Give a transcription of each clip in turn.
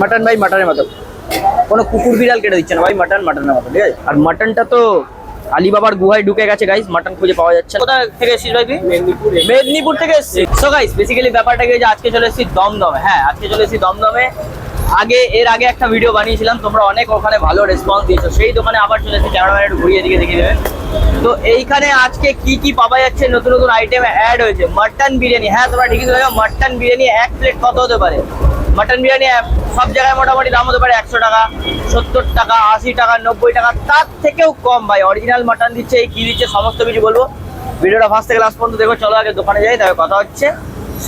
Mutton ভাই মাটনের মতো। কোনো কুকুর বিড়াল কেটে দিচ্ছে না ভাই মাটন মাটনের মতো ঠিক আছে? আর মাটনটা তো আলিবাবার গুহায় ঢুকে গেছে গাইস মাটন খুঁজে পাওয়া যাচ্ছে। কোথা থেকে এসেছিস ভাই মেদিনীপুর। মেদিনীপুর থেকে এসেছিস? সো গাইস বেসিক্যালি ব্যাপারটা কি যে আজকে চলে এসেছি দমদমে। হ্যাঁ আজকে চলে এসেছি দমদমে। আগে এর আগে একটা ভিডিও বানিয়েছিলাম তোমরা অনেক ওখানে ভালো রেসপন্স দিয়েছ। সেই দোকানে আবার চলে এসেছি ক্যামেরাম্যান একটু ঘুরিয়ে দিকে দেখিয়ে দেবে। তো এইখানে আজকে কি কি পাওয়া যাচ্ছে নতুন নতুন আইটেম অ্যাড হয়েছে? মাটন বিরিয়ানি। হ্যাঁ তোমরা ঠিকই ধরে মাটন বিরিয়ানি এক প্লেট কত হতে পারে? মাটন বিরিয়ানি সব জায়গায় মোটামুটি দাম হতে পারে একশো টাকা সত্তর টাকা আশি টাকা নব্বই টাকা। তার থেকেও কম ভাই অরিজিনাল মাটন দিচ্ছে এই কি দিচ্ছে সমস্ত কিছু বলব। ভিডিওটা ফার্স্ট থেকে লাস্ট পর্যন্ত দেখো চলো আগে দোকানে যাই তবে কথা হচ্ছে।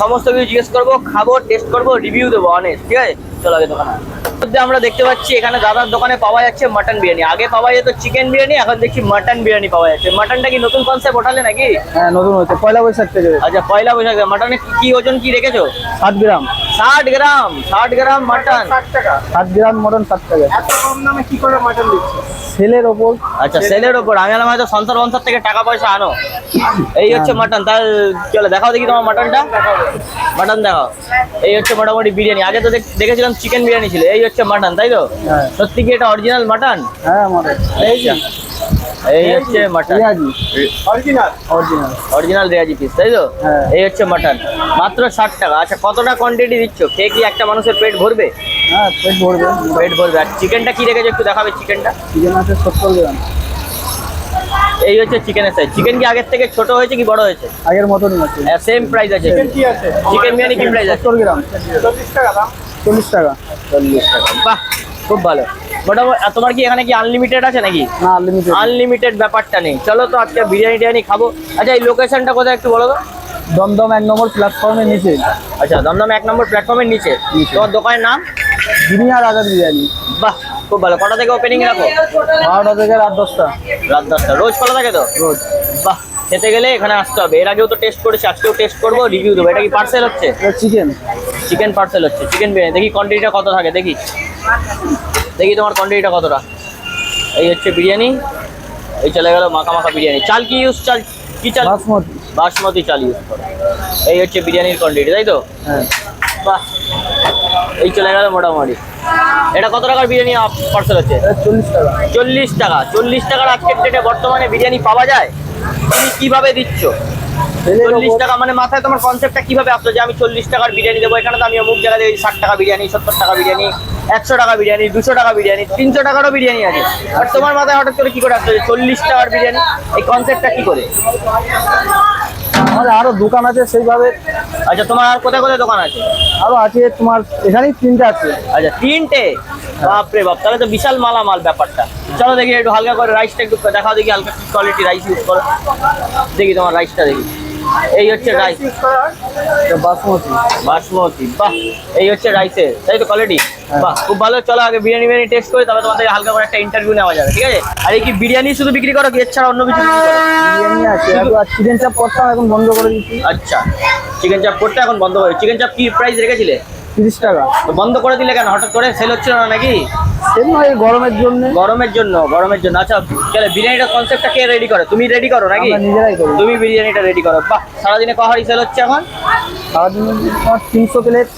সমস্ত কিছু জিজ্ঞেস করব খাব টেস্ট করব রিভিউ দেবো অনেক ঠিক আছে? চলো আগে দোকানে মধ্যে আমরা দেখতে পাচ্ছি এখানে দাদার দোকানে পাওয়া যাচ্ছে মাটন বিরিয়ানি। আগে পাওয়া যেত চিকেন বিরিয়ানি এখন দেখছি মাটন বিরিয়ানি পাওয়া যাচ্ছে। মাটনটা কি নতুন কনসেপ্ট ওঠালে নাকি? হ্যাঁ নতুন হচ্ছে পয়লা বৈশাখ থেকে। আচ্ছা পয়লা বৈশাখ মাটনে কি কি ওজন কি রেখেছো? সাত গ্রাম। ষাট গ্রাম ষাট গ্রাম মাটন ষাট গ্রাম মটন ষাট টাকা। এত কম দামে কি করে মাটন দিচ্ছে সেলের ওপর। আচ্ছা সেলের ওপর। আমি আলাম হয়তো সংসার বংসার থেকে টাকা পয়সা আনো। এই হচ্ছে মাটন তার চলো দেখাও দেখি তোমার মাটনটা মাটন দেখাও। এই হচ্ছে মোটামুটি বিরিয়ানি। আগে তো দেখ- দেখেছিলাম চিকেন বিরিয়ানি ছিল। এই হচ্ছে মাটন তাই তো? হ্যাঁ। সত্যি কি এটা অরিজিনাল মাটন হ্যাঁ মটন এই হচ্ছে মাটন অরিজিনাল অরিজিনাল অরিজিনাল রেয়াজি পিস তাই তো? হ্যাঁ। এই হচ্ছে মাটন মাত্র ষাট টাকা। আচ্ছা কতটা কোয়ান্টিটি দিচ্ছ? খেয়ে কি একটা মানুষের পেট ভরবে? হ্যাঁ পেট ভরবে। পেট ভরবে। আর চিকেনটা কি রেখেছো? একটু দেখাবে চিকেনটা চিকেন আছে সত্তর গ্রাম। এই হচ্ছে চিকেনের সাইজ চিকেন কি আগের থেকে ছোট হয়েছে কি বড় হয়েছে? আগের মতনই আছে। সেম প্রাইস আছে। চিকেন কি আছে? চিকেন বিরিয়ানি কি প্রাইস আছে? সত্তর গ্রাম। চল্লিশ টাকা দাম? চল্লিশ টাকা চল্লিশ টাকা। বাহ! খুব ভালো। মোটামুটি তোমার কি এখানে কি আনলিমিটেড আছে নাকি? না আনলিমিটেড আনলিমিটেড ব্যাপারটা নেই। চলো তো আজকে বিরিয়ানি টিরিয়ানি খাব। আচ্ছা এই লোকেশনটা কোথায় একটু বলো তো? দমদম এক নম্বর প্ল্যাটফর্মের নিচে। আচ্ছা দমদম এক নম্বর প্ল্যাটফর্মের নিচে। তোমার দোকানের নাম? জিনিয়ার আজাদ বিরিয়ানি। বাহ খুব ভালো। কটা থেকে ওপেনিং রাখো? বারোটা থেকে রাত দশটা। রাত দশটা। রোজ খোলা থাকে তো? রোজ। বাহ খেতে গেলে এখানে আসতে হবে। এর আগেও তো টেস্ট করেছি আজকেও টেস্ট করব রিভিউ দেবো। এটা কি পার্সেল হচ্ছে? চিকেন চিকেন পার্সেল হচ্ছে। চিকেন বিরিয়ানি। দেখি কোয়ান্টিটিটা কত থাকে দেখি। দেখি তোমার কোয়ান্টিটিটা কতটা। এই হচ্ছে বিরিয়ানি এই চলে গেল মাখা মাখা বিরিয়ানি। চাল কি ইউজ চাল কি চাল? বাসমতি। বাসমতি চাল ইউজ করো। এই হচ্ছে বিরিয়ানির কোয়ান্টিটি তাই তো? হ্যাঁ। বাহ। এই চলে গেল মোটামুটি। এটা কত টাকার বিরিয়ানি পার্সেল হচ্ছে? চল্লিশ টাকা। চল্লিশ টাকা। চল্লিশ টাকার আজকের ডেটে বর্তমানে বিরিয়ানি পাওয়া যায়? তুমি কীভাবে দিচ্ছ? চল্লিশ টাকা মানে মাথায় তোমার কনসেপ্টটা কীভাবে আসলো? যে আমি চল্লিশ টাকার বিরিয়ানি দেবো এখানে তো আমি অমুক জায়গায় ষাট টাকা বিরিয়ানি সত্তর টাকা বিরিয়ানি একশো টাকা বিরিয়ানি দুশো টাকা বিরিয়ানি তিনশো টাকারও বিরিয়ানি আছে। আর তোমার মাথায় হঠাৎ করে কি করে আসলো যে চল্লিশ টাকার বিরিয়ানি? এই কনসেপ্টটা কি করে? আমাদের আরও দোকান আছে সেইভাবে। আচ্ছা তোমার আর কোথায় কোথায় দোকান আছে? আরও আছে তোমার এখানেই তিনটে আছে। আচ্ছা তিনটে? বাপরে বাপ তাহলে তো বিশাল মালামাল ব্যাপারটা। চলো দেখি একটু হালকা করে রাইসটা একটু দেখাও দেখি হালকা কোয়ালিটি রাইস ইউজ করো। দেখি তোমার রাইসটা দেখি। এই হচ্ছে রাইস হয় বাসমতি। বাসমতি বাহ। এই হচ্ছে রাইসের তাই তো কোয়ালিটি বাহ খুব ভালো। চলো আগে বিরিয়ানি বিরিয়ানি টেস্ট করে তবে তোমাদের হালকা করে একটা ইন্টারভিউ নেওয়া যাবে ঠিক আছে? আর এই কি বিরিয়ানি শুধু বিক্রি করো কি? এছাড়া অন্য কিছু বিরিয়ানি আছে। আর চিকেন চাপ করতাম এখন বন্ধ করে দিচ্ছি। আচ্ছা। চিকেন চাপ করতে এখন বন্ধ করে চিকেন চাপ কি প্রাইস রেখেছিলে? তিরিশ টাকা। তো বন্ধ করে দিলে কেন? হঠাৎ করে সেল হচ্ছিল না নাকি? এই গরমের জন্য? গরমের জন্য গরমের জন্য। আচ্ছা চলে বিরিয়ানিটা কনসেপ্টটা কে রেডি করে? তুমি রেডি করো নাকি? আমরা নিজেরাই করি তুমি বিরিয়ানিটা রেডি করো। বাহ সারাদিনে কহারি সেল হচ্ছে এখন? সারাদিন তিনশো প্লেট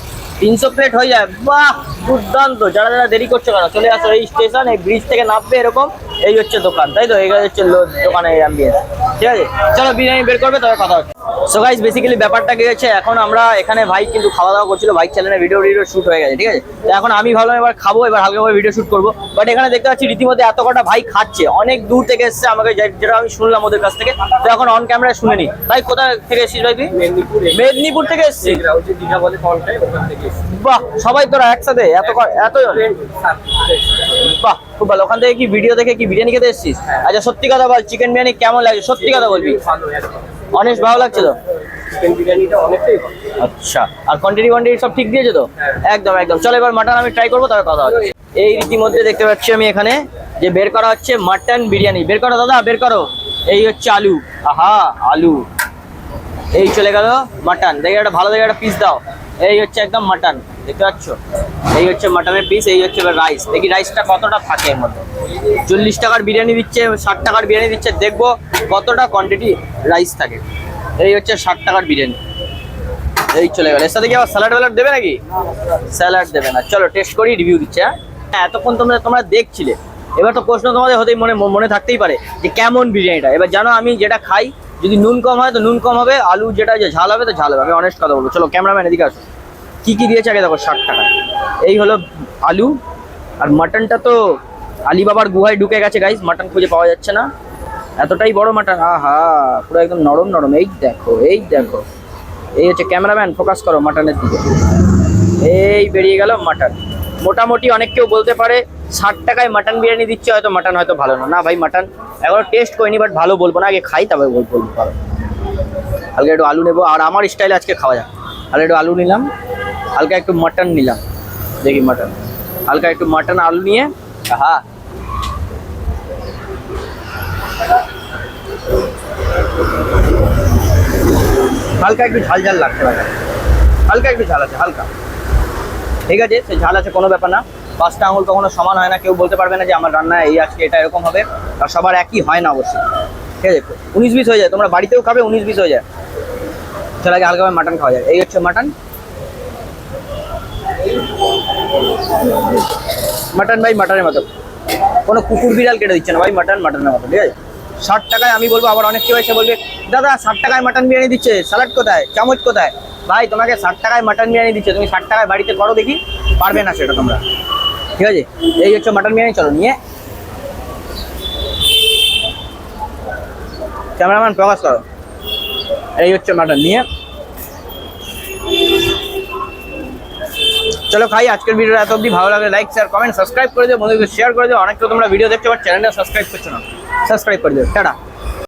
তিনশো প্লেট হয়ে যায়। বাহ দুর্দান্ত। যারা যারা দেরি করছ কেন? চলে আসো এই স্টেশন এই ব্রিজ থেকে নামবে এরকম। এই হচ্ছে দোকান তাই তো? এই হচ্ছে দোকানের অ্যাম্বিয়েন্স ঠিক আছে? চলো বিরিয়ানি বের করবে তবে কথা হচ্ছে। সো গাইস বেসিক্যালি ব্যাপারটা কি হচ্ছে এখন আমরা এখানে ভাই কিন্তু খাওয়া দাওয়া করছিল ভাই চ্যানেলে ভিডিও ভিডিও শুট হয়ে গেছে ঠিক আছে? তো এখন আমি ভাবলাম এবার খাব এবার হালকা করে ভিডিও শুট করব। বাট এখানে দেখতে পাচ্ছি রীতিমধ্যে এত কটা ভাই খাচ্ছে অনেক দূর থেকে এসছে আমাকে যেটা আমি শুনলাম ওদের কাছ থেকে। তো এখন অন ক্যামেরায় শুনে নি। ভাই কোথা থেকে এসেছিস ভাই তুই? মেদিনীপুরে। মেদিনীপুর থেকে থেকে বাহ সবাই তোরা একসাথে এত ক- এতজন? বাহ খুব ভালো। ওখান থেকে কি ভিডিও দেখে কি বিরিয়ানি খেতে এসেছিস? আচ্ছা সত্যি কথা বল চিকেন বিরিয়ানি কেমন লাগে সত্যি কথা বলবি। অনেক ভালো লাগছে তো আচ্ছা আর কোয়ান্টিটি কোয়ান্টিটি সব ঠিক দিয়েছে তো? একদম একদম। চলো এবার মাটন আমি ট্রাই করব তবে কথা হচ্ছে এই রীতিমধ্যে দেখতে পাচ্ছি আমি এখানে যে বের করা হচ্ছে মাটন বিরিয়ানি। বের করো দাদা বের করো। এই হচ্ছে আলু। আহা আলু। এই চলে গেল মাটন দেখে একটা ভালো দেখে একটা পিস দাও। এই হচ্ছে একদম মাটন দেখতে পাচ্ছ? এই হচ্ছে মাটনের পিস এই হচ্ছে রাইস দেখি রাইসটা কতটা থাকে এর মধ্যে? চল্লিশ টাকার বিরিয়ানি দিচ্ছে ষাট টাকার বিরিয়ানি দিচ্ছে দেখব কতটা কোয়ান্টিটি রাইস থাকে। এই হচ্ছে ষাট টাকার বিরিয়ানি। এই চলে গেল। এর সাথে কি আবার স্যালাড ব্যালাড দেবে নাকি? স্যালাড দেবে না। চলো টেস্ট করি রিভিউ দিচ্ছে হ্যাঁ? হ্যাঁ, এতক্ষণ তোমরা তোমরা দেখছিলে। এবার তো প্রশ্ন তোমাদের হতেই মনে মনে থাকতেই পারে যে কেমন বিরিয়ানিটা। এবার জানো আমি যেটা খাই যদি নুন কম হয় তো নুন কম হবে, আলু যেটা যে ঝাল হবে তো ঝাল হবে, আমি অনেস্ট কথা বলব। চলো ক্যামেরাম্যান এদিকে আসো। কি কি দিয়েছে আগে দেখো, ষাট টাকা। এই হলো আলু, আর মাটনটা তো আলিবাবার গুহায় ঢুকে গেছে গাইস মাটন খুঁজে পাওয়া যাচ্ছে না। এতটাই বড় মাটন আহা পুরো একদম নরম নরম। এই দেখো এই দেখো। এই হচ্ছে ক্যামেরাম্যান ফোকাস করো মাটনের দিকে। এই বেরিয়ে গেল মাটন মোটামুটি অনেক কেউ বলতে পারে ষাট টাকায় মাটন বিরিয়ানি দিচ্ছে, হয়তো মাটন হয়তো ভালো না। না ভাই মাটন এখনও টেস্ট করিনি বাট ভালো বলব না, আগে খাই তবে বলব ভালো হালকা একটু আলু নেব, আর আমার স্টাইলে আজকে খাওয়া যাক। হালকা একটু আলু নিলাম, হালকা একটু মাটন নিলাম, দেখি মাটন হালকা একটু মাটন আলু নিয়ে হ্যাঁ হালকা একটু ঝাল ঝাল লাগছে, ভাই। হালকা একটু ঝাল আছে, হালকা। ঠিক আছে, সে ঝাল আছে, কোনো ব্যাপার না। পাঁচটা আঙুল কখনো সমান হয় না, কেউ বলতে পারবে না যে আমার রান্না এই আজকে এটা এরকম হবে, আর সবার একই হয় না অবশ্যই ঠিক আছে? উনিশ বিশ হয়ে যায়, তোমরা বাড়িতেও খাবে, উনিশ বিশ হয়ে যায়। চল আগে হালকা মাটন খাওয়া যায় এই হচ্ছে মাটন। মাটন ভাই, মাটনের মতো। কোনো কুকুর বিড়াল কেটে দিচ্ছে না ভাই, মাটন, মাটনের মতো, ঠিক আছে? ষাট টাকায় আমি বলব, আবার অনেক কেউ এসে বলবে, দাদা, ষাট টাকায় মাটন বিরিয়ানি দিচ্ছে স্যালাড কোথায়? চামচ কোথায়? ভাই, তোমাকে ষাট টাকায় মাটন বিরিয়ানি দিচ্ছে, তুমি ষাট টাকায় বাড়িতে করো দেখি, পারবে না সেটা তোমরা। ঠিক আছে? এই হচ্ছে মাটন বিরিয়ানি, চলো নিয়ে। ক্যামেরাম্যান প্রকাশ করো। এই হচ্ছে মাটন নিয়ে। চলো খাই, আজকের ভিডিওটা এত অবধি ভালো লাগে লাইক শেয়ার কমেন্ট সাবস্ক্রাইব করে দিও। বন্ধুদের শেয়ার করে দিও। অনেক তো তোমরা ভিডিও দেখতে পাচ্ছ চ্যানেলটা সাবস্ক্রাইব করছ না। সাবস্ক্রাইব করে দিও। টাটা।